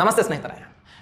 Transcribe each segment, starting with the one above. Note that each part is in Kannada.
ನಮಸ್ತೆ ಸ್ನೇಹಿತರೆ.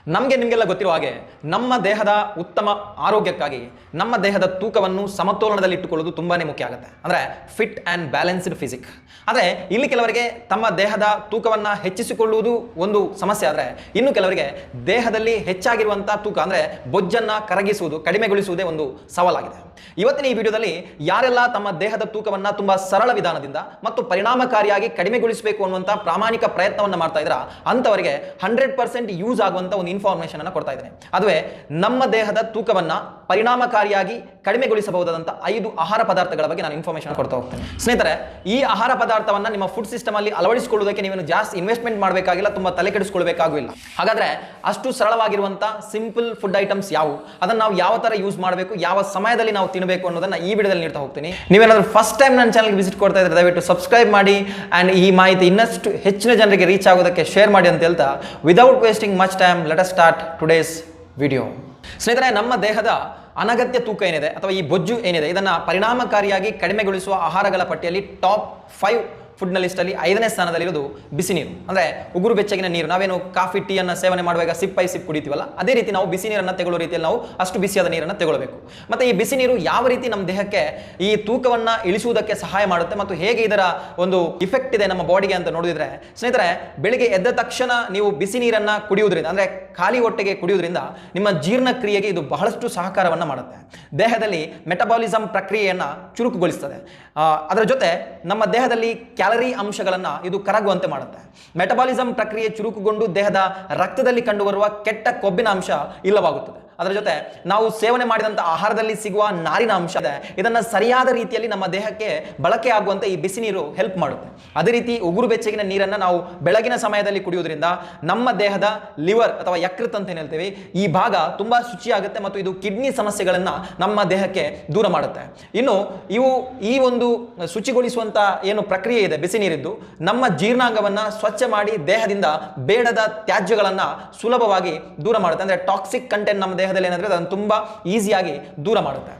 ನಮಗೆ ನಿಮಗೆಲ್ಲ ಗೊತ್ತಿರುವ ಹಾಗೆ ನಮ್ಮ ದೇಹದ ಉತ್ತಮ ಆರೋಗ್ಯಕ್ಕಾಗಿ ನಮ್ಮ ದೇಹದ ತೂಕವನ್ನು ಸಮತೋಲನದಲ್ಲಿ ಇಟ್ಟುಕೊಳ್ಳೋದು ತುಂಬಾ ಮುಖ್ಯ ಆಗುತ್ತೆ. ಅಂದರೆ ಫಿಟ್ ಆ್ಯಂಡ್ ಬ್ಯಾಲೆನ್ಸ್ಡ್ ಫಿಸಿಕ್ ಆದರೆ ಇಲ್ಲಿ ಕೆಲವರಿಗೆ ತಮ್ಮ ದೇಹದ ತೂಕವನ್ನು ಹೆಚ್ಚಿಸಿಕೊಳ್ಳುವುದು ಒಂದು ಸಮಸ್ಯೆ ಆದರೆ ಇನ್ನು ಕೆಲವರಿಗೆ ದೇಹದಲ್ಲಿ ಹೆಚ್ಚಾಗಿರುವಂಥ ತೂಕ ಅಂದರೆ ಬೊಜ್ಜನ್ನು ಕರಗಿಸುವುದು, ಕಡಿಮೆಗೊಳಿಸುವುದೇ ಒಂದು ಸವಾಲಾಗಿದೆ. ಇವತ್ತಿನ ಈ ವಿಡಿಯೋದಲ್ಲಿ ಯಾರೆಲ್ಲ ತಮ್ಮ ದೇಹದ ತೂಕವನ್ನು ತುಂಬಾ ಸರಳ ವಿಧಾನದಿಂದ ಮತ್ತು ಪರಿಣಾಮಕಾರಿಯಾಗಿ ಕಡಿಮೆಗೊಳಿಸಬೇಕು ಅನ್ನುವಂಥ ಪ್ರಾಮಾಣಿಕ ಪ್ರಯತ್ನವನ್ನು ಮಾಡ್ತಾ ಇದ್ರ ಅಂಥವರಿಗೆ ಹಂಡ್ರೆಡ್ ಪರ್ಸೆಂಟ್ ಯೂಸ್ ಆಗುವಂಥ ಒಂದು ಇನ್ಫಾರ್ಮೇಷನ್ ಅನ್ನು ಕೊಡ್ತಾ ಇದ್ದೇನೆ. ಅದುವೇ ನಮ್ಮ ದೇಹದ ತೂಕವನ್ನು ಪರಿಣಾಮಕಾರಿಯಾಗಿ ಕಡಿಮೆಗೊಳಿಸಬಹುದಾದಂಥ ಐದು ಆಹಾರ ಪದಾರ್ಥಗಳ ಬಗ್ಗೆ ನಾನು ಇನ್ಫಾರ್ಮೇಷನ್ ಕೊಡ್ತಾ ಹೋಗ್ತೇನೆ. ಸ್ನೇಹಿತರೆ, ಈ ಆಹಾರ ಪದಾರ್ಥವನ್ನು ನಿಮ್ಮ ಫುಡ್ ಸಿಸ್ಟಮ್ ಅಲ್ಲಿ ಅಳವಡಿಸಿಕೊಳ್ಳುವುದಕ್ಕೆ ನೀವು ಜಾಸ್ತಿ ಇನ್ವೆಸ್ಟ್ಮೆಂಟ್ ಮಾಡಬೇಕಾಗಿಲ್ಲ, ತುಂಬ ತಲೆ ಕೆಡಿಸ್ಕೊಳ್ಬೇಕಾಗಿಲ್ಲ ಹಾಗಾದ್ರೆ ಅಷ್ಟು ಸರಳವಾಗಿರುವಂಥ ಸಿಂಪಲ್ ಫುಡ್ ಐಟಮ್ಸ್ ಯಾವುವು? ಅದನ್ನು ನಾವು ಯಾವ ಥರ ಯೂಸ್ ಮಾಡಬೇಕು, ಯಾವ ಸಮಯದಲ್ಲಿ ನಾವು ತಿನ್ನಬೇಕು ಅನ್ನೋದನ್ನ ಈ ವಿಡಿಯೋದಲ್ಲಿ ನೀಡ್ತಾ ಹೋಗ್ತೀನಿ. ನೀವೇನಾದರೂ ಫಸ್ಟ್ ಟೈಮ್ ನನ್ನ ಚಾನಲ್ಗೆ ವಿಸಿಟ್ ಕೊಡ್ತಾ ಇದ್ರೆ ದಯವಿಟ್ಟು ಸಬ್ಸ್ಕ್ರೈಬ್ ಮಾಡಿ ಆ್ಯಂಡ್ ಈ ಮಾಹಿತಿ ಇನ್ನಷ್ಟು ಹೆಚ್ಚಿನ ಜನರಿಗೆ ರೀಚ್ ಆಗೋದಕ್ಕೆ ಶೇರ್ ಮಾಡಿ ಅಂತ ಹೇಳ್ತಾ without wasting much time let start today's video ಸ್ನೇಹಿತರೆ, ನಮ್ಮ ದೇಹದ ಅನಗತ್ಯ ತೂಕ ಏನಿದೆ ಅಥವಾ ಈ ಬೊಜ್ಜು ಏನಿದೆ ಇದನ್ನು ಪರಿಣಾಮಕಾರಿಯಾಗಿ ಕಡಿಮೆಗೊಳಿಸುವ ಆಹಾರಗಳ ಪಟ್ಟಿಯಲ್ಲಿ ಟಾಪ್ ಫೈವ್ ಫುಡ್ನ ಲಿಸ್ಟಲ್ಲಿ ಐದನೇ ಸ್ಥಾನದಲ್ಲಿರೋದು ಬಿಸಿ ನೀರು. ಅಂದರೆ ಉಗುರು ಬೆಚ್ಚಗಿನ ನೀರು. ನಾವೇನು ಕಾಫಿ ಟೀಯನ್ನು ಸೇವನೆ ಮಾಡುವಾಗ ಸಿಪ್ ಐ ಸಿಪ್ ಕುಡಿತೀವಲ್ಲ, ಅದೇ ರೀತಿ ನಾವು ಬಿಸಿ ನೀರನ್ನು ತಗೊಳ್ಳೋ ರೀತಿಯಲ್ಲಿ ನಾವು ಅಷ್ಟು ಬಿಸಿಯಾದ ನೀರನ್ನು ತಗೊಳ್ಬೇಕು ಮತ್ತು ಈ ಬಿಸಿ ನೀರು ಯಾವ ರೀತಿ ನಮ್ಮ ದೇಹಕ್ಕೆ ಈ ತೂಕವನ್ನು ಇಳಿಸುವುದಕ್ಕೆ ಸಹಾಯ ಮಾಡುತ್ತೆ ಮತ್ತು ಹೇಗೆ ಇದರ ಒಂದು ಇಫೆಕ್ಟ್ ಇದೆ ನಮ್ಮ ಬಾಡಿಗೆ ಅಂತ ನೋಡಿದ್ರೆ ಸ್ನೇಹಿತರೆ, ಬೆಳಿಗ್ಗೆ ಎದ್ದ ತಕ್ಷಣ ನೀವು ಬಿಸಿ ನೀರನ್ನು ಕುಡಿಯುವುದರಿಂದ, ಅಂದರೆ ಖಾಲಿ ಹೊಟ್ಟೆಗೆ ಕುಡಿಯುವುದರಿಂದ ನಿಮ್ಮ ಜೀರ್ಣಕ್ರಿಯೆಗೆ ಇದು ಬಹಳಷ್ಟು ಸಹಕಾರವನ್ನು ಮಾಡುತ್ತೆ. ದೇಹದಲ್ಲಿ ಮೆಟಬಾಲಿಸಮ್ ಪ್ರಕ್ರಿಯೆಯನ್ನು ಚುರುಕುಗೊಳಿಸ್ತದೆ. ಅದರ ಜೊತೆ ನಮ್ಮ ದೇಹದಲ್ಲಿ ಕ್ಯಾಲರಿ ಅಂಶಗಳನ್ನು ಇದು ಕರಗುವಂತೆ ಮಾಡುತ್ತೆ. ಮೆಟಬಾಲಿಸಂ ಪ್ರಕ್ರಿಯೆ ಚುರುಕುಗೊಂಡು ದೇಹದ ರಕ್ತದಲ್ಲಿ ಕಂಡುಬರುವ ಕೆಟ್ಟ ಕೊಬ್ಬಿನ ಅಂಶ ಇಲ್ಲವಾಗುತ್ತದೆ. ಅದರ ಜೊತೆ ನಾವು ಸೇವನೆ ಮಾಡಿದಂಥ ಆಹಾರದಲ್ಲಿ ಸಿಗುವ ನಾರಿನ ಅಂಶ ಇದೆ. ಇದನ್ನು ಸರಿಯಾದ ರೀತಿಯಲ್ಲಿ ನಮ್ಮ ದೇಹಕ್ಕೆ ಬಳಕೆ ಆಗುವಂತೆ ಈ ಬಿಸಿ ನೀರು ಹೆಲ್ಪ್ ಮಾಡುತ್ತೆ. ಅದೇ ರೀತಿ ಉಗುರು ಬೆಚ್ಚಗಿನ ನೀರನ್ನು ನಾವು ಬೆಳಗಿನ ಸಮಯದಲ್ಲಿ ಕುಡಿಯೋದ್ರಿಂದ ನಮ್ಮ ದೇಹದ ಲಿವರ್ ಅಥವಾ ಯಕೃತ್ ಅಂತ ಹೇಳ್ತೀವಿ, ಈ ಭಾಗ ತುಂಬಾ ಶುಚಿಯಾಗುತ್ತೆ ಮತ್ತು ಇದು ಕಿಡ್ನಿ ಸಮಸ್ಯೆಗಳನ್ನು ನಮ್ಮ ದೇಹಕ್ಕೆ ದೂರ ಮಾಡುತ್ತೆ. ಇನ್ನು ಇವು ಈ ಒಂದು ಶುಚಿಗೊಳಿಸುವಂತ ಏನು ಪ್ರಕ್ರಿಯೆ ಇದೆ, ಬಿಸಿ ನೀರಿದ್ದು, ನಮ್ಮ ಜೀರ್ಣಾಂಗವನ್ನ ಸ್ವಚ್ಛ ಮಾಡಿ ದೇಹದಿಂದ ಬೇಡದ ತ್ಯಾಜ್ಯಗಳನ್ನ ಸುಲಭವಾಗಿ ದೂರ ಮಾಡುತ್ತೆ. ಅಂದ್ರೆ ಟಾಕ್ಸಿಕ್ ಕಂಟೆಂಟ್ ನಮ್ಮ ದೇಹದಲ್ಲಿ ಏನಂದರೆ ಅದನ್ನು ತುಂಬಾ ಈಸಿಯಾಗಿ ದೂರ ಮಾಡುತ್ತೆ.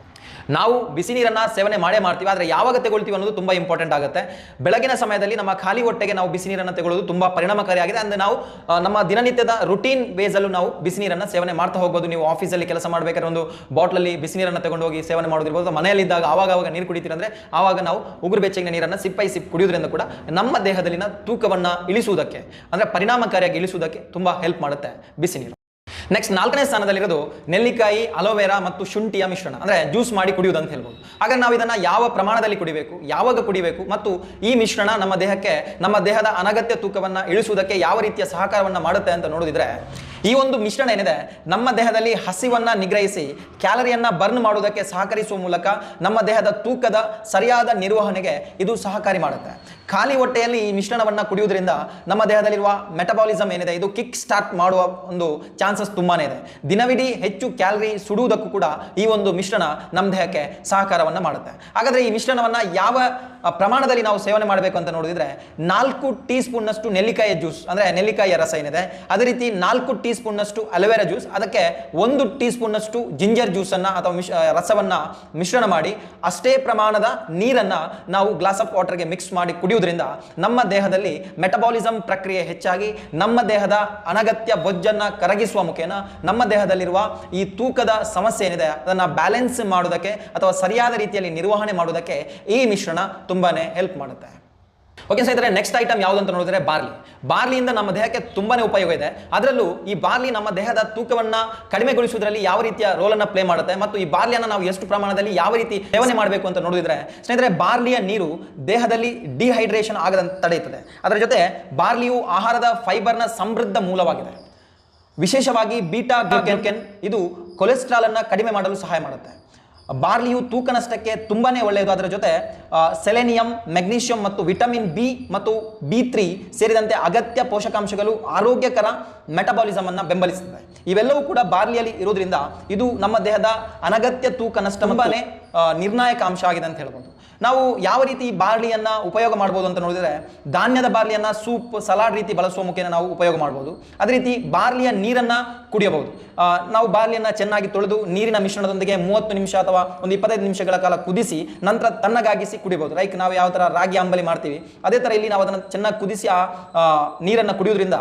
ನಾವು ಬಿಸಿ ನೀರನ್ನ ಸೇವನೆ ಮಾಡೇ ಮಾಡ್ತೀವಿ, ಆದರೆ ಯಾವಾಗ ತಗೊಳ್ತೀವಿ ಅನ್ನೋದು ತುಂಬಾ ಇಂಪಾರ್ಟೆಂಟ್ ಆಗುತ್ತೆ. ಬೆಳಗಿನ ಸಮಯದಲ್ಲಿ ನಮ್ಮ ಖಾಲಿ ಹೊಟ್ಟೆಗೆ ನಾವು ಬಿಸಿ ನೀರನ್ನು ತಗೊಳ್ಳೋದು ತುಂಬಾ ಪರಿಣಾಮಕಾರಿಯಾಗಿದೆ. ಅಂದ್ರೆ ನಾವು ನಮ್ಮ ದಿನನಿತ್ಯದ ರುಟೀನ್ ವೇಸಲ್ಲೂ ನಾವು ಬಿಸಿ ನೀರನ್ನು ಸೇವನೆ ಮಾಡ್ತಾ ಹೋಗ್ಬೋದು. ನೀವು ಆಫೀಸಲ್ಲಿ ಕೆಲಸ ಮಾಡಬೇಕಾದ್ರೆ ಒಂದು ಬಾಟ್ಲಲ್ಲಿ ಬಿಸಿ ನೀರನ್ನು ತಗೊಂಡು ಹೋಗಿ ಸೇವನೆ ಮಾಡೋದಿರ್ಬೋದು. ಮನೆಯಲ್ಲಿದ್ದಾಗ ಆವಾಗ ಆವಾಗ ನೀರು ಕುಡಿತೀರ ಅಂದ್ರೆ ಆವಾಗ ನಾವು ಉಗುರು ಬೆಚ್ಚಗಿನ ನೀರನ್ನು ಸಿಪ್ಪೈ ಸಿಪ್ಪು ಕುಡಿಯೋದ್ರಿಂದ ಕೂಡ ನಮ್ಮ ದೇಹದಲ್ಲಿನ ತೂಕವನ್ನು ಇಳಿಸುವುದಕ್ಕೆ, ಅಂದ್ರೆ ಪರಿಣಾಮಕಾರಿಯಾಗಿ ಇಳಿಸುವುದಕ್ಕೆ ತುಂಬಾ ಹೆಲ್ಪ್ ಮಾಡುತ್ತೆ ಬಿಸಿ ನೀರು. ನೆಕ್ಸ್ಟ್ ನಾಲ್ಕನೇ ಸ್ಥಾನದಲ್ಲಿರೋದು ನೆಲ್ಲಿಕಾಯಿ ಅಲೋವೆರಾ ಮತ್ತು ಶುಂಠಿಯ ಮಿಶ್ರಣ. ಅಂದ್ರೆ ಜ್ಯೂಸ್ ಮಾಡಿ ಕುಡಿಯುವುದು ಅಂತ ಹೇಳ್ಬೋದು. ಹಾಗಾದ್ರೆ ನಾವು ಇದನ್ನ ಯಾವ ಪ್ರಮಾಣದಲ್ಲಿ ಕುಡಿಬೇಕು, ಯಾವಾಗ ಕುಡಿಬೇಕು ಮತ್ತು ಈ ಮಿಶ್ರಣ ನಮ್ಮ ದೇಹಕ್ಕೆ, ನಮ್ಮ ದೇಹದ ಅನಗತ್ಯ ತೂಕವನ್ನು ಇಳಿಸುವುದಕ್ಕೆ ಯಾವ ರೀತಿಯ ಸಹಕಾರವನ್ನು ಮಾಡುತ್ತೆ ಅಂತ ನೋಡಿದ್ರೆ ಈ ಒಂದು ಮಿಶ್ರಣ ಏನಿದೆ, ನಮ್ಮ ದೇಹದಲ್ಲಿ ಹಸಿವನ್ನ ನಿಗ್ರಹಿಸಿ, ಕ್ಯಾಲರಿಯನ್ನ ಬರ್ನ್ ಮಾಡುವುದಕ್ಕೆ ಸಹಕರಿಸುವ ಮೂಲಕ ನಮ್ಮ ದೇಹದ ತೂಕದ ಸರಿಯಾದ ನಿರ್ವಹಣೆಗೆ ಇದು ಸಹಕಾರಿ ಮಾಡುತ್ತೆ. ಖಾಲಿ ಹೊಟ್ಟೆಯಲ್ಲಿ ಈ ಮಿಶ್ರಣವನ್ನು ಕುಡಿಯುವುದರಿಂದ ನಮ್ಮ ದೇಹದಲ್ಲಿರುವ ಮೆಟಬಾಲಿಸಮ್ ಏನಿದೆ, ಇದು ಕಿಕ್ ಸ್ಟಾರ್ಟ್ ಮಾಡುವ ಒಂದು ಚಾನ್ಸಸ್ ತುಂಬಾನೇ ಇದೆ. ದಿನವಿಡೀ ಹೆಚ್ಚು ಕ್ಯಾಲರಿ ಸುಡುವುದಕ್ಕೂ ಕೂಡ ಈ ಒಂದು ಮಿಶ್ರಣ ನಮ್ಮ ದೇಹಕ್ಕೆ ಸಹಕಾರವನ್ನು ಮಾಡುತ್ತೆ. ಹಾಗಾದರೆ ಈ ಮಿಶ್ರಣವನ್ನು ಯಾವ ಪ್ರಮಾಣದಲ್ಲಿ ನಾವು ಸೇವನೆ ಮಾಡಬೇಕು ಅಂತ ನೋಡಿದ್ರೆ ನಾಲ್ಕು ಟೀ ಸ್ಪೂನ್ನಷ್ಟು ನೆಲ್ಲಿಕಾಯಿಯ ಜ್ಯೂಸ್, ಅಂದ್ರೆ ನೆಲ್ಲಿಕಾಯಿಯ ರಸ ಏನಿದೆ, ಅದೇ ರೀತಿ ನಾಲ್ಕು ಟೀ ಸ್ಪೂನ್ನಷ್ಟು ಅಲೋವೆರಾ ಜ್ಯೂಸ್, ಅದಕ್ಕೆ ಒಂದು ಟೀ ಸ್ಪೂನ್ನಷ್ಟು ಜಿಂಜರ್ ಜ್ಯೂಸನ್ನು ಅಥವಾ ಮಿಶ್, ರಸವನ್ನು ಮಿಶ್ರಣ ಮಾಡಿ, ಅಷ್ಟೇ ಪ್ರಮಾಣದ ನೀರನ್ನ ನಾವು ಗ್ಲಾಸ್ ಆಫ್ ವಾಟರ್ಗೆ ಮಿಕ್ಸ್ ಮಾಡಿ ಕುಡಿಯುವುದರಿಂದ ನಮ್ಮ ದೇಹದಲ್ಲಿ ಮೆಟಬಾಲಿಸಮ್ ಪ್ರಕ್ರಿಯೆ ಹೆಚ್ಚಾಗಿ, ನಮ್ಮ ದೇಹದ ಅನಗತ್ಯ ಬೊಜ್ಜನ್ನು ಕರಗಿಸುವ ಮುಖೇನ ನಮ್ಮ ದೇಹದಲ್ಲಿರುವ ಈ ತೂಕದ ಸಮಸ್ಯೆ ಏನಿದೆ, ಅದನ್ನ ಬ್ಯಾಲೆನ್ಸ್ ಮಾಡೋದಕ್ಕೆ ಅಥವಾ ಸರಿಯಾದ ರೀತಿಯಲ್ಲಿ ನಿರ್ವಹಣೆ ಮಾಡೋದಕ್ಕೆ ಈ ಮಿಶ್ರಣ ತುಂಬಾನೇ ಹೆಲ್ಪ್ ಮಾಡುತ್ತೆ. ಓಕೆ ಸ್ನೇಹಿತರೆ ನೆಕ್ಸ್ಟ್ ಐಟಮ್ ಯಾವುದು ಅಂತ ನೋಡಿದ್ರೆ ಬಾರ್ಲಿ. ಬಾರ್ಲಿಯಿಂದ ನಮ್ಮ ದೇಹಕ್ಕೆ ತುಂಬಾನೇ ಉಪಯೋಗ ಇದೆ. ಅದರಲ್ಲೂ ಈ ಬಾರ್ಲಿ ನಮ್ಮ ದೇಹದ ತೂಕವನ್ನು ಕಡಿಮೆಗೊಳಿಸುವುದರಲ್ಲಿ ಯಾವ ರೀತಿಯ ರೋಲನ್ನು ಪ್ಲೇ ಮಾಡುತ್ತೆ ಮತ್ತು ಈ ಬಾರ್ಲಿಯನ್ನು ನಾವು ಎಷ್ಟು ಪ್ರಮಾಣದಲ್ಲಿ ಯಾವ ರೀತಿ ಸೇವನೆ ಮಾಡಬೇಕು ಅಂತ ನೋಡಿದ್ರೆ, ಸ್ನೇಹಿತರೆ, ಬಾರ್ಲಿಯ ನೀರು ದೇಹದಲ್ಲಿ ಡಿಹೈಡ್ರೇಷನ್ ಆಗದಂತೆ ತಡೆಯುತ್ತದೆ. ಅದರ ಜೊತೆ ಬಾರ್ಲಿಯು ಆಹಾರದ ಫೈಬರ್ನ ಸಮೃದ್ಧ ಮೂಲವಾಗಿದೆ. ವಿಶೇಷವಾಗಿ ಬೀಟಾ ಗ್ಲೂಕೆನ್ ಇದು ಕೊಲೆಸ್ಟ್ರಾಲ್ ಅನ್ನ ಕಡಿಮೆ ಮಾಡಲು ಸಹಾಯ ಮಾಡುತ್ತೆ. ಬಾರ್ಲಿಯು ತೂಕ ನಷ್ಟಕ್ಕೆ ತುಂಬಾನೇ ಒಳ್ಳೆಯದು. ಅದರ ಜೊತೆ ಸೆಲೆನಿಯಂ ಮೆಗ್ನೀಷಿಯಂ ಮತ್ತು ವಿಟಮಿನ್ ಬಿ ಮತ್ತು ಬಿ ತ್ರೀ ಸೇರಿದಂತೆ ಅಗತ್ಯ ಪೋಷಕಾಂಶಗಳು ಆರೋಗ್ಯಕರ ಮೆಟಬಾಲಿಸಮ್ ಅನ್ನು ಬೆಂಬಲಿಸುತ್ತವೆ. ಇವೆಲ್ಲವೂ ಕೂಡ ಬಾರ್ಲಿಯಲ್ಲಿ ಇರೋದ್ರಿಂದ ಇದು ನಮ್ಮ ದೇಹದ ಅನಗತ್ಯ ತೂಕ ನಷ್ಟ ತುಂಬಾನೇ ನಿರ್ಣಾಯಕ ಅಂಶ ಆಗಿದೆ ಅಂತ ಹೇಳ್ಬೋದು. ನಾವು ಯಾವ ರೀತಿ ಬಾರ್ಲಿಯನ್ನ ಉಪಯೋಗ ಮಾಡ್ಬೋದು ಅಂತ ನೋಡಿದರೆ ಧಾನ್ಯದ ಬಾರ್ಲಿಯನ್ನ ಸೂಪ್ ಸಲಾಡ್ ರೀತಿ ಬಳಸುವ ಮುಖೇನ ನಾವು ಉಪಯೋಗ ಮಾಡ್ಬೋದು. ಅದೇ ರೀತಿ ಬಾರ್ಲಿಯ ನೀರನ್ನ ಕುಡಿಯಬಹುದು. ನಾವು ಬಾರ್ಲಿಯನ್ನ ಚೆನ್ನಾಗಿ ತೊಳೆದು ನೀರಿನ ಮಿಶ್ರಣದೊಂದಿಗೆ ಮೂವತ್ತು ನಿಮಿಷ ಅಥವಾ ಒಂದು ಇಪ್ಪತ್ತೈದು ನಿಮಿಷಗಳ ಕಾಲ ಕುದಿಸಿ ನಂತರ ತಣ್ಣಗಾಗಿಸಿ ಕುಡಿಬಹುದು ಲೈಕ್ ನಾವು ಯಾವ ಥರ ರಾಗಿ ಅಂಬಲಿ ಮಾಡ್ತೀವಿ ಅದೇ ಥರ ಇಲ್ಲಿ ನಾವು ಅದನ್ನು ಚೆನ್ನಾಗಿ ಕುದಿಸಿ ಆ, ನೀರನ್ನ ಕುಡಿಯೋದ್ರಿಂದ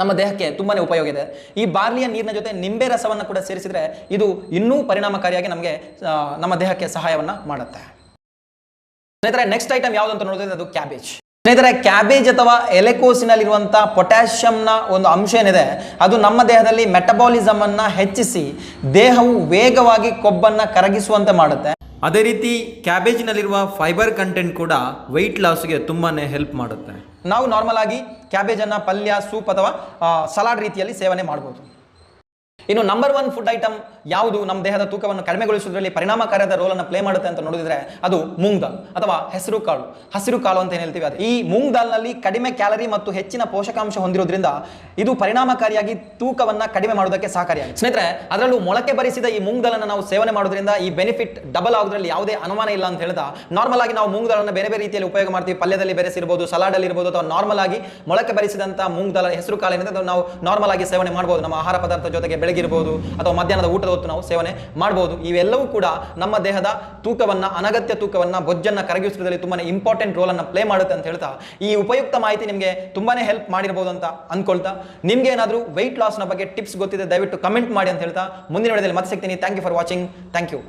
ನಮ್ಮ ದೇಹಕ್ಕೆ ತುಂಬಾ ಉಪಯೋಗ ಇದೆ. ಈ ಬಾರ್ಲಿಯ ನೀರಿನ ಜೊತೆ ನಿಂಬೆ ರಸವನ್ನು ಕೂಡ ಸೇರಿಸಿದ್ರೆ ಇದು ಇನ್ನೂ ಪರಿಣಾಮಕಾರಿಯಾಗಿ ನಮಗೆ ನಮ್ಮ ದೇಹಕ್ಕೆ ಸಹಾಯವನ್ನ ಮಾಡುತ್ತೆ. ಸ್ನೇಹಿತರೆ ನೆಕ್ಸ್ಟ್ ಐಟಮ್ ಯಾವುದು ಅಂತ ನೋಡಿದ್ರೆ ಅದು ಕ್ಯಾಬೇಜ್ ಸ್ನೇಹಿತರೆ ಕ್ಯಾಬೇಜ್ ಅಥವಾ ಎಲೆಕೋಸಿನಲ್ಲಿರುವಂಥ ಪೊಟ್ಯಾಷಿಯಂನ ಒಂದು ಅಂಶ ಏನಿದೆ, ಅದು ನಮ್ಮ ದೇಹದಲ್ಲಿ ಮೆಟಬಾಲಿಸಮ್ ಅನ್ನ ಹೆಚ್ಚಿಸಿ ದೇಹವು ವೇಗವಾಗಿ ಕೊಬ್ಬನ್ನ ಕರಗಿಸುವಂತೆ ಮಾಡುತ್ತೆ. ಅದೇ ರೀತಿ ಕ್ಯಾಬೇಜ್ನಲ್ಲಿರುವ ಫೈಬರ್ ಕಂಟೆಂಟ್ ಕೂಡ ವೆಯ್ಟ್ ಲಾಸ್ಗೆ ತುಂಬಾ ಹೆಲ್ಪ್ ಮಾಡುತ್ತೆ. ನಾವು ನಾರ್ಮಲ್ ಆಗಿ ಕ್ಯಾಬೇಜನ್ನು ಪಲ್ಯ ಸೂಪ್ ಅಥವಾ ಸಲಾಡ್ ರೀತಿಯಲ್ಲಿ ಸೇವನೆ ಮಾಡಬಹುದು ಇನ್ನು ನಂಬರ್ ಒನ್ ಫುಡ್ ಐಟಮ್ ಯಾವುದು? ನಮ್ಮ ದೇಹದ ತೂಕವನ್ನು ಕಡಿಮೆಗೊಳಿಸುವುದರಲ್ಲಿ ಪರಿಣಾಮಕಾರಿಯಾದ ರೋಲ್ ಅನ್ನು ಪ್ಲೇ ಮಾಡುತ್ತೆ ಅಂತ ನೋಡಿದ್ರೆ ಅದು ಮೂಂಗ್ ದಾಲ್ ಅಥವಾ ಹೆಸರು ಕಾಳು. ಹಸಿರು ಕಾಳು ಅಂತ ಏನು ಹೇಳ್ತೀವಿ? ಅದು ಈ ಮೂಂಗ್ ದಾಲ್ನಲ್ಲಿ ಕಡಿಮೆ ಕ್ಯಾಲರಿ ಮತ್ತು ಹೆಚ್ಚಿನ ಪೋಷಕಾಂಶ ಹೊಂದಿರೋದ್ರಿಂದ ಇದು ಪರಿಣಾಮಕಾರಿಯಾಗಿ ತೂಕವನ್ನ ಕಡಿಮೆ ಮಾಡೋದಕ್ಕೆ ಸಹಕಾರಿಯಾಗಿದೆ ಸ್ನೇಹಿತರೆ, ಅದರಲ್ಲೂ ಮೊಳಕೆ ಬರಿಸಿದ ಈ ಮೂಂಗ್ ದಾಲನ್ನು ನಾವು ಸೇವನೆ ಮಾಡೋದ್ರಿಂದ ಈ ಬೆನಿಫಿಟ್ ಡಬಲ್ ಆಗೋದ್ರಲ್ಲಿ ಯಾವುದೇ ಅನುಮಾನ ಇಲ್ಲ ಅಂತ ಹೇಳಿದ. ನಾರ್ಮಲ್ ಆಗಿ ನಾವು ಮೂಂಗ್ ದಾಲನ್ನು ಬೇರೆ ಬೇರೆ ರೀತಿಯಲ್ಲಿ ಉಪಯೋಗ ಮಾಡ್ತೀವಿ. ಪಲ್ಯದಲ್ಲಿ ಬೆರೆಸಿರ್ಬೋದು ಸಲಾಡ್ ಅಲ್ಲಿ ಇರ್ಬೋದು ಅಥವಾ ನಾರ್ಮಲ್ ಆಗಿ ಮೊಳಕೆ ಬರಿಸಿದಂತ ಮೂಂಗ್ ದಾಲ, ಹೆಸರು ಕಾಳಿನಿಂದ ಅದನ್ನು ನಾವು ನಾರ್ಮಲ್ ಆಗಿ ಸೇವನೆ ಮಾಡಬಹುದು ನಮ್ಮ ಆಹಾರ ಪದಾರ್ಥ ಜೊತೆಗೆ ಬೆಳಗಿರ್ಬೋದು ಅಥವಾ ಮಧ್ಯಾಹ್ನದ ಊಟದ ಹೊತ್ತು ನಾವು ಸೇವನೆ ಮಾಡಬಹುದು ಇವೆಲ್ಲವೂ ಕೂಡ ನಮ್ಮ ದೇಹದ ತೂಕವನ್ನು, ಅನಗತ್ಯ ತೂಕವನ್ನು, ಬೊಜ್ಜನ್ನ ಕರಗಿಸುವುದರಲ್ಲಿ ತುಂಬಾನೇ ಇಂಪಾರ್ಟೆಂಟ್ ರೋಲನ್ನು ಪ್ಲೇ ಮಾಡುತ್ತೆ ಅಂತ ಹೇಳ್ತಾ, ಈ ಉಪಯುಕ್ತ ಮಾಹಿತಿ ನಿಮಗೆ ತುಂಬಾನೇ ಹೆಲ್ಪ್ ಮಾಡಿರ್ಬೋದು ಅಂತ ಅನ್ಕೊಳ್ತಾ, ನಿಮ್ಗೆ ಏನಾದರೂ ವೆಯ್ಟ್ ಲಾಸ್ನ ಬಗ್ಗೆ ಟಿಪ್ಸ್ ಗೊತ್ತಿದೆ ದಯವಿಟ್ಟು ಕಮೆಂಟ್ ಮಾಡಿ ಅಂತ ಹೇಳ್ತಾ, ಮುಂದಿನ ವಿಡಿಯೋದಲ್ಲಿ ಮತ್ತೆ ಸಿಗ್ತೀನಿ. Thank you for watching thank you